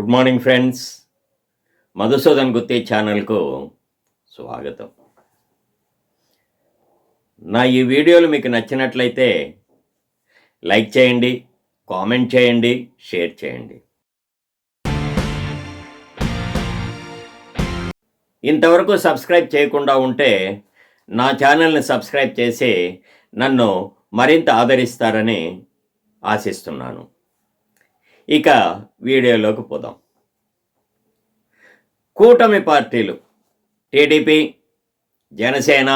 Good morning friends Madhusudan Gutti ఛానల్కు స్వాగతం. నా ఈ వీడియోలు మీకు నచ్చినట్లయితే లైక్ చేయండి కామెంట్ చేయండి షేర్ చేయండి. ఇంతవరకు సబ్స్క్రైబ్ చేయకుండా ఉంటే నా ఛానల్ని సబ్స్క్రైబ్ చేసి నన్ను మరింత ఆదరిస్తారని ఆశిస్తున్నాను. ఇక వీడియోలోకి పోదాం. కూటమి పార్టీలు టీడీపీ జనసేన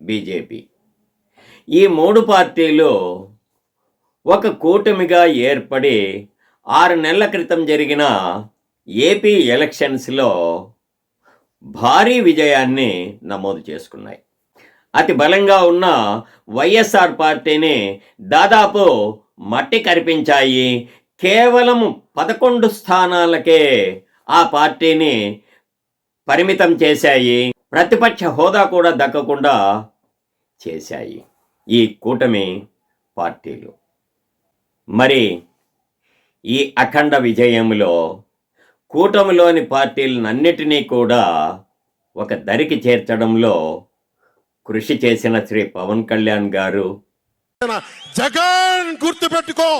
బీజేపీ. ఈ మూడు పార్టీలు ఒక కూటమిగా ఏర్పడి ఆరు నెలల క్రితం జరిగిన ఏపీ ఎలక్షన్స్లో భారీ విజయాన్ని నమోదు చేసుకున్నాయి. అతి బలంగా ఉన్న వైఎస్ఆర్ పార్టీని దాదాపు మట్టి కరిపించాయి కేవలం పదకొండు స్థానాలకే ఆ పార్టీని పరిమితం చేశాయి. ప్రతిపక్ష హోదా కూడా దక్కకుండా చేశాయి ఈ కూటమి పార్టీలు. మరి ఈ అఖండ విజయంలో కూటమిలోని పార్టీలన్నిటినీ కూడా ఒక దరికి చేర్చడంలో కృషి చేసిన శ్రీ పవన్ కళ్యాణ్ గారు జగన్ గుర్తుపెట్టుకో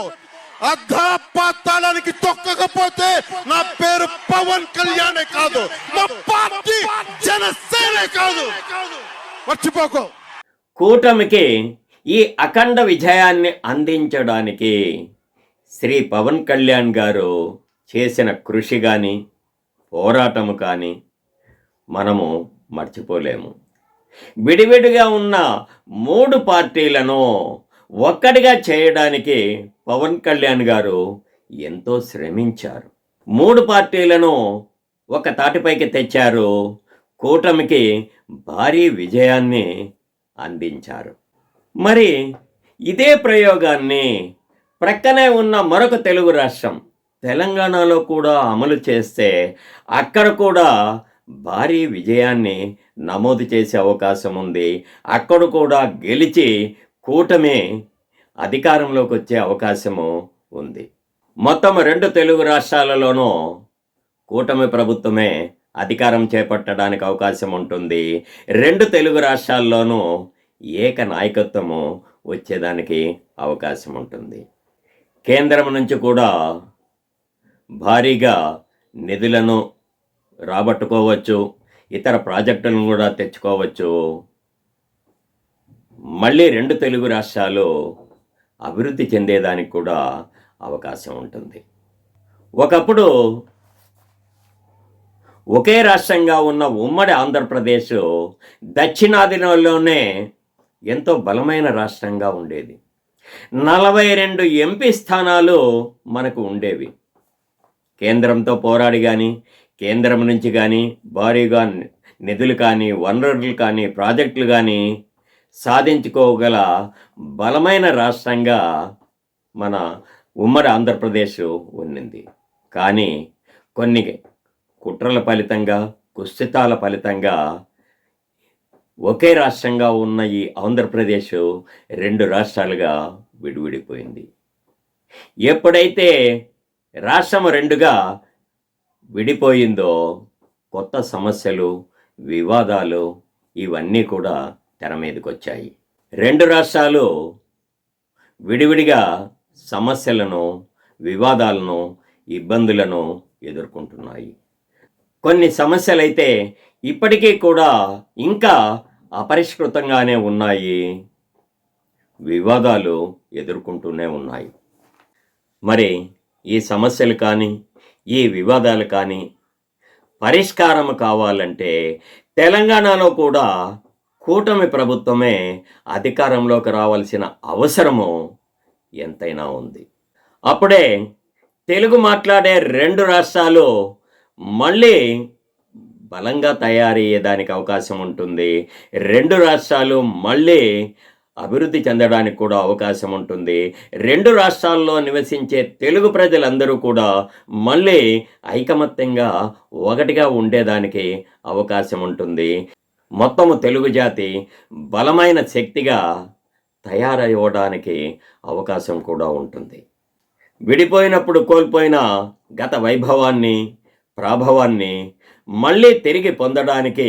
అధాపాతాళానికి తొక్కకపోతే నా పేరు పవన్ కళ్యాణే కాదు. మా పార్టీ జనసేనే కాదు. మర్చిపోకో. కూటమికి ఈ అఖండ విజయాన్ని అందించడానికి శ్రీ పవన్ కళ్యాణ్ గారు చేసిన కృషి కానీ పోరాటము కానీ మనము మర్చిపోలేము. విడివిడిగా ఉన్న మూడు పార్టీలను ఒక్కటిగా చేయడానికి పవన్ కళ్యాణ్ గారు ఎంతో శ్రమించారు. మూడు పార్టీలను ఒక తాటిపైకి తెచ్చారు. కూటమికి భారీ విజయాన్ని అందించారు. మరి ఇదే ప్రయోగాన్ని ప్రక్కనే ఉన్న మరొక తెలుగు రాష్ట్రం తెలంగాణలో కూడా అమలు చేస్తే అక్కడ కూడా భారీ విజయాన్ని నమోదు చేసే అవకాశం ఉంది. అక్కడ కూడా గెలిచి కూటమి అధికారంలోకి వచ్చే అవకాశము ఉంది. మొత్తం రెండు తెలుగు రాష్ట్రాలలోనూ కూటమి ప్రభుత్వమే అధికారం చేపట్టడానికి అవకాశం ఉంటుంది. రెండు తెలుగు రాష్ట్రాల్లోనూ ఏక నాయకత్వము వచ్చేదానికి అవకాశం ఉంటుంది. కేంద్రం నుంచి కూడా భారీగా నిధులను రాబట్టుకోవచ్చు. ఇతర ప్రాజెక్టులను కూడా తెచ్చుకోవచ్చు. మళ్ళీ రెండు తెలుగు రాష్ట్రాలు అభివృద్ధి చెందేదానికి కూడా అవకాశం ఉంటుంది. ఒకప్పుడు ఒకే రాష్ట్రంగా ఉన్న ఉమ్మడి ఆంధ్రప్రదేశ్ దక్షిణాదిలోనే ఎంతో బలమైన రాష్ట్రంగా ఉండేది. నలభై రెండు ఎంపీ స్థానాలు మనకు ఉండేవి. కేంద్రంతో పోరాడి కానీ కేంద్రం నుంచి కానీ భారీగా నిధులు కానీ వనరులు కానీ ప్రాజెక్టులు కానీ సాధించుకోగల బలమైన రాష్ట్రంగా మన ఉమ్మడి ఆంధ్రప్రదేశ్ ఉన్నింది. కానీ కొన్ని కుట్రల ఫలితంగా కుస్థితాల ఫలితంగా ఒకే రాష్ట్రంగా ఉన్న ఈ ఆంధ్రప్రదేశ్ రెండు రాష్ట్రాలుగా విడివిడిపోయింది. ఎప్పుడైతే రాష్ట్రం రెండుగా విడిపోయిందో కొత్త సమస్యలు వివాదాలు ఇవన్నీ కూడా తెర మీదకి వచ్చాయి రెండు రాష్ట్రాలు విడివిడిగా సమస్యలను వివాదాలను ఇబ్బందులను ఎదుర్కొంటున్నాయి. కొన్ని సమస్యలైతే ఇప్పటికీ కూడా ఇంకా అపరిష్కృతంగానే ఉన్నాయి. వివాదాలు ఎదుర్కొంటూనే ఉన్నాయి. మరి ఈ సమస్యలు కానీ ఈ వివాదాలు కానీ పరిష్కారం కావాలంటే తెలంగాణలో కూడా కూటమి ప్రభుత్వమే అధికారంలోకి రావాల్సిన అవసరము ఎంతైనా ఉంది. అప్పుడే తెలుగు మాట్లాడే రెండు రాష్ట్రాలు మళ్ళీ బలంగా తయారయ్యేదానికి అవకాశం ఉంటుంది. రెండు రాష్ట్రాలు మళ్ళీ అభివృద్ధి చెందడానికి కూడా అవకాశం ఉంటుంది. రెండు రాష్ట్రాల్లో నివసించే తెలుగు ప్రజలందరూ కూడా మళ్ళీ ఐకమత్యంగా ఒకటిగా ఉండేదానికి అవకాశం ఉంటుంది. మొత్తము తెలుగు జాతి బలమైన శక్తిగా తయారయ్యడానికి అవకాశం కూడా ఉంటుంది. విడిపోయినప్పుడు కోల్పోయిన గత వైభవాన్ని ప్రాభవాన్ని మళ్ళీ తిరిగి పొందడానికి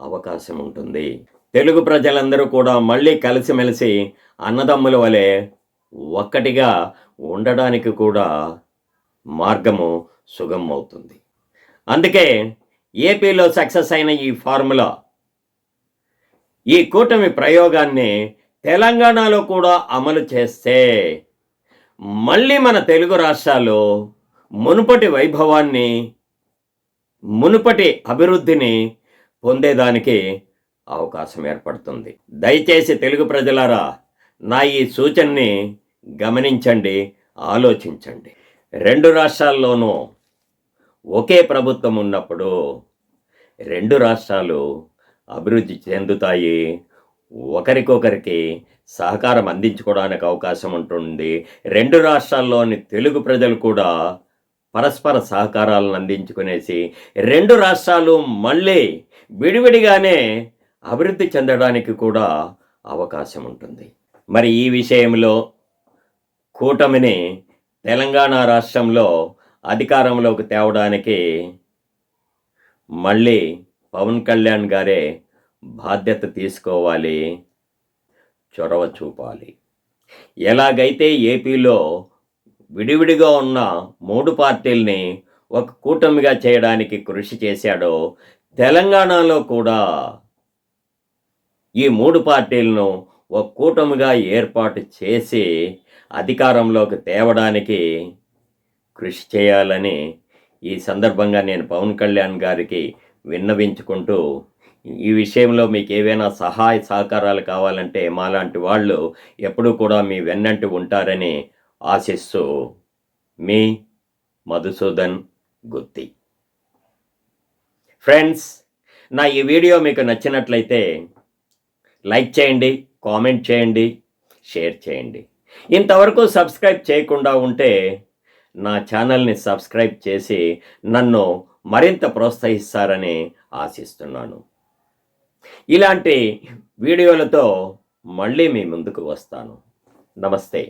అవకాశం ఉంటుంది. తెలుగు ప్రజలందరూ కూడా మళ్ళీ కలిసిమెలిసి అన్నదమ్ముల వలె ఒక్కటిగా ఉండడానికి కూడా మార్గము సుగమవుతుంది అందుకే ఏపీలో సక్సెస్ అయిన ఈ ఫార్ములా ఈ కూటమి ప్రయోగాన్ని తెలంగాణలో కూడా అమలు చేస్తే మళ్ళీ మన తెలుగు రాష్ట్రాలు మునుపటి వైభవాన్ని మునుపటి అభివృద్ధిని పొందేదానికి అవకాశం ఏర్పడుతుంది. దయచేసి తెలుగు ప్రజలారా నా ఈ సూచనని గమనించండి ఆలోచించండి. రెండు రాష్ట్రాల్లోనూ ఒకే ప్రభుత్వం ఉన్నప్పుడు రెండు రాష్ట్రాలు అభివృద్ధి చెందుతాయి. ఒకరికొకరికి సహకారం అందించుకోవడానికి అవకాశం ఉంటుంది. రెండు రాష్ట్రాల్లోని తెలుగు ప్రజలు కూడా పరస్పర సహకారాలను అందించుకునేసి రెండు రాష్ట్రాలు మళ్ళీ విడివిడిగానే అభివృద్ధి చెందడానికి కూడా అవకాశం ఉంటుంది. మరి ఈ విషయంలో కూటమిని తెలంగాణ రాష్ట్రంలో అధికారంలోకి తేవడానికి మళ్ళీ పవన్ కళ్యాణ్ గారే బాధ్యత తీసుకోవాలి చొరవ చూపాలి. ఎలాగైతే ఏపీలో విడివిడిగా ఉన్న మూడు పార్టీల్ని ఒక కూటమిగా చేయడానికి కృషి చేశాడో తెలంగాణలో కూడా ఈ మూడు పార్టీలను ఒక కూటమిగా ఏర్పాటు చేసి అధికారంలోకి తేవడానికి కృషి చేయాలని ఈ సందర్భంగా నేను పవన్ కళ్యాణ్ గారికి విన్నవించుకుంటూ ఈ విషయంలో మీకు ఏవైనా సహాయ సహకారాలు కావాలంటే మాలాంటి వాళ్ళు ఎప్పుడూ కూడా మీ వెన్నంటి ఉంటారని ఆశిస్తూ మీ మధుసూదన్ గుత్తి. ఫ్రెండ్స్ నా ఈ వీడియో మీకు నచ్చినట్లయితే లైక్ చేయండి కామెంట్ చేయండి షేర్ చేయండి. ఇంతవరకు సబ్స్క్రైబ్ చేయకుండా ఉంటే నా ఛానల్ని సబ్స్క్రైబ్ చేసి నన్ను మరింత ప్రోత్సహిస్తారని ఆశిస్తున్నాను. ఇలాంటి వీడియోలతో మళ్ళీ మీ ముందుకు వస్తాను. నమస్తే.